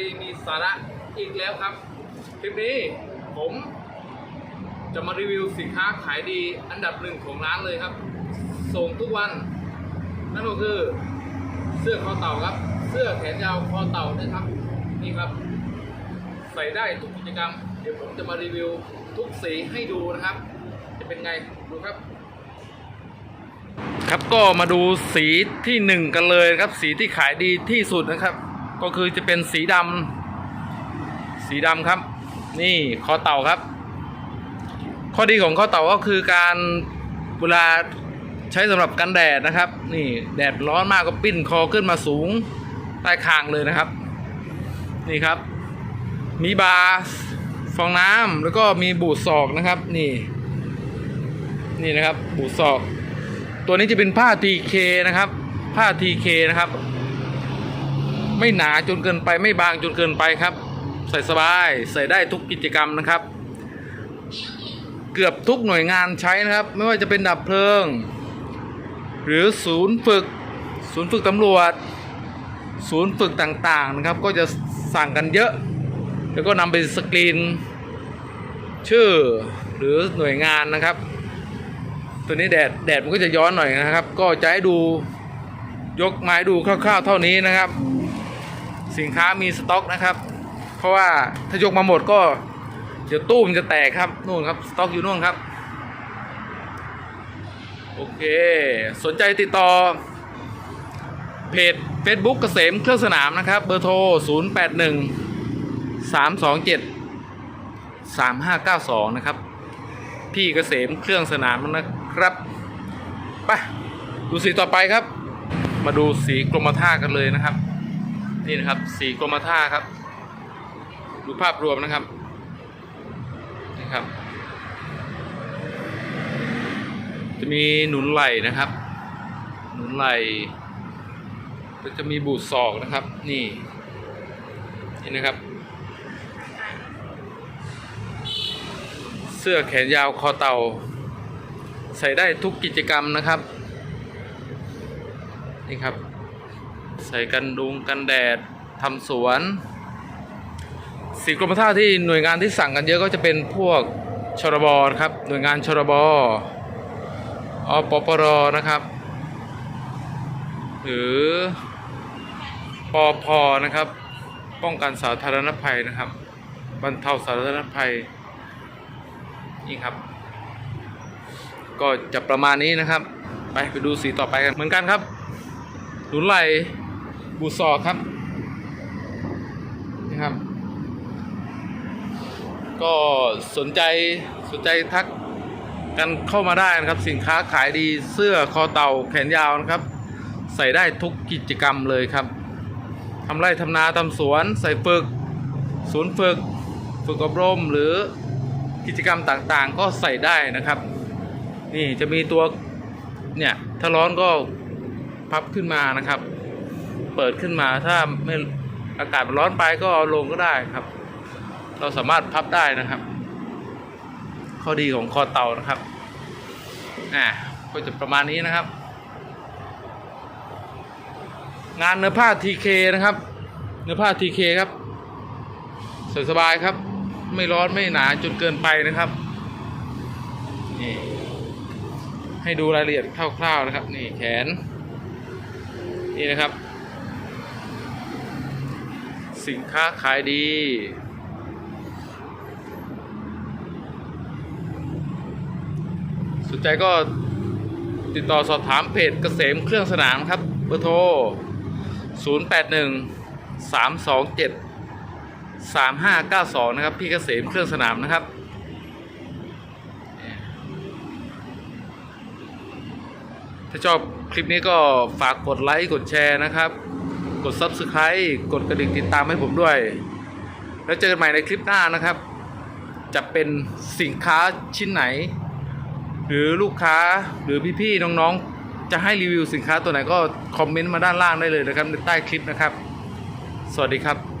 ดีมีสาระอีกแล้วครับ คลิปนี้ผมจะมารีวิวสินค้าขายดีอันดับหนึ่งของร้านเลยครับ ส่งทุกวัน นั่นก็คือเสื้อคอเต่าครับ เสื้อแขนยาวคอเต่านะครับ นี่ครับ ใส่ได้ทุกกิจกรรม เดี๋ยวผมจะมารีวิวทุกสีให้ดูนะครับ จะเป็นไงดูครับ ครับก็มาดูสีที่หนึ่งกันเลยครับ สีที่ขายดีที่สุดนะครับ ก็คือจะเป็นสีดำสีดำครับ นี่คอเต่าครับ ข้อดีของคอเต่าก็คือการเวลาใช้สำหรับกันแดดนะครับ นี่แดดร้อนมากก็ปิ้นคอขึ้นมาสูงใต้คางเลยนะครับ นี่ครับ มีบาร์ฟองน้ำแล้วก็มีบูดศอกนะครับ นี่ นี่นะครับ บูดศอก ตัวนี้จะเป็นผ้า TK นะครับ ผ้า TK นะครับ ไม่หนาจนเกินไปไม่บางจนเกินไปครับ ใส่สบายใส่ได้ทุกกิจกรรมนะครับ เกือบทุกหน่วยงานใช้นะครับ ไม่ว่าจะเป็นดับเพลิง หรือศูนย์ฝึก ศูนย์ฝึกตำรวจ ศูนย์ฝึกต่างๆนะครับ ก็จะสั่งกันเยอะ แล้วก็นำไปสกรีน ชื่อหรือหน่วยงานนะครับ ตัวนี้แดดแดดมันก็จะย้อนหน่อยนะครับ ก็จะให้ดูยกไม้ดูคร่าวๆเท่านี้นะครับ สินค้ามีสต็อกนะครับ เพราะว่าถ้ายกมาหมดก็เดี๋ยวตู้มันจะแตกครับนู่นครับสต็อกอยู่นู่นครับ โอเค สนใจติดต่อ เพจ Facebook เกษมเครื่องสนามนะครับ เบอร์โทร 081 327 3592 นะครับ พี่เกษมเครื่องสนามนะครับไปดูสีต่อไปครับ มาดูสีกรมท่ากันเลยนะครับ นี่นะครับสีกรมท่าครับ ดูภาพรวมนะครับนี่ครับ จะมีหนุนไหลนะครับ หนุนไหลก็จะมีบูดศอกนะครับ นี่ นี่นะครับ เสื้อแขนยาวคอเต่า ใส่ได้ทุกกิจกรรมนะครับ นี่ครับ ใส่กันดุงกันแดดทำสวนสีกรมท่าที่หน่วยงานที่สั่งกันเยอะก็จะเป็นพวกชรบนะครับ หน่วยงานชรบอปปรนะครับ หรือปอพนะครับ ป้องกันสาธารณภัยนะครับ บรรเทาสาธารณภัยนี่ครับ ก็จะประมาณนี้นะครับ ไปไปดูสีต่อไปกันเหมือนกันครับหนุนไหล บูซอครับนี่ครับ ก็สนใจสนใจทักกันเข้ามาได้นะครับ สินค้าขายดีเสื้อคอเต่าแขนยาวนะครับ ใส่ได้ทุกกิจกรรมเลยครับทำไร่ทำนาทำสวน ใส่ฝึกศูนย์ฝึก ฝึกอบรมหรือกิจกรรมต่างๆ ก็ใส่ได้นะครับ นี่จะมีตัวเนี่ยถ้าร้อนก็พับขึ้นมานะครับ เปิดขึ้นมาถ้าไม่อากาศมันร้อนไปก็เอาลงก็ได้ครับ เราสามารถพับได้นะครับ ข้อดีของคอเต่านะครับอ่าก็จะประมาณนี้นะครับ งานเนื้อผ้า TK นะครับ เนื้อผ้า TK ครับสสบายครับ ไม่ร้อนไม่หนาจนเกินไปนะครับนี่ให้ดูรายละเอียดคร่าวๆนะครับ นี่แขน นี่นะครับ สินค้าขายดี สนใจก็ติดต่อสอบถามเพจเกษมเครื่องสนามครับ เบอร์โทร 081 327 3592 นะครับ พี่เกษมเครื่องสนามนะครับถ้าชอบคลิปนี้ก็ฝากกดไลค์ กดแชร์นะครับ กด Subscribe กดกระดิ่งติดตามให้ผมด้วย แล้วเจอกันใหม่ในคลิปหน้านะครับ จะเป็นสินค้าชิ้นไหน หรือลูกค้าหรือพี่ๆน้องๆ จะให้รีวิวสินค้าตัวไหนก็คอมเมนต์มาด้านล่างได้เลยนะครับในใต้คลิปนะครับ สวัสดีครับ